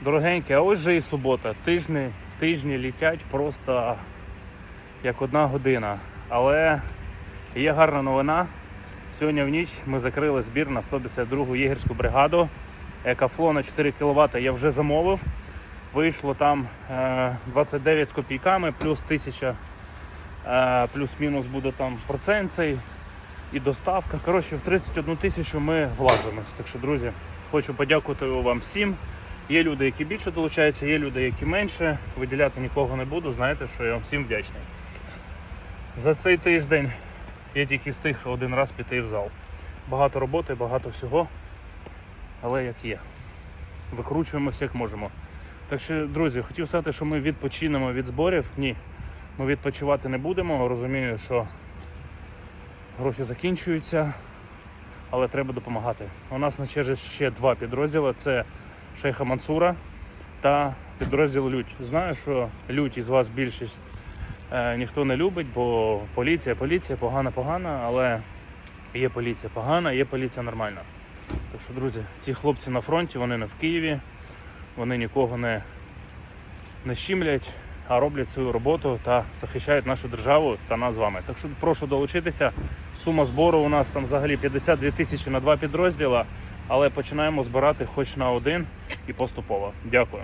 Дорогенькі, а ось же і субота. Тижні, тижні літять просто як одна година. Але є гарна новина. Сьогодні в ніч ми закрили збір на 152-гу єгерську бригаду. Екафло на 4 кВт я вже замовив. Вийшло там е, 29 з копійками, плюс 1000, е, плюс-мінус буде там процент цей і доставка. Коротше, в 31 тисячу ми влазимось. Так що, друзі, хочу подякувати вам всім. Є люди, які більше долучаються, є люди, які менше. Виділяти нікого не буду. Знаєте, що я вам всім вдячний. За цей тиждень я тільки встиг один раз піти в зал. Багато роботи, багато всього, але як є. Викручуємося як можемо. Так що, друзі, хотів сказати, що ми відпочинемо від зборів. Ні, ми відпочивати не будемо. Розумію, що гроші закінчуються, але треба допомагати. У нас на черзі ще два підрозділи: це Шейха Мансура та підрозділ Лють. Знаю, що Лють із вас більшість е, ніхто не любить, бо поліція, поліція, погана, погана, але є поліція погана, є поліція нормальна. Так що, друзі, ці хлопці на фронті, вони не в Києві, вони нікого не, не щімлять, а роблять свою роботу та захищають нашу державу та нас з вами. Так що прошу долучитися. Сума збору у нас там взагалі 52 тисячі на два підрозділа, але починаємо збирати хоч на один і поступово. Дякую.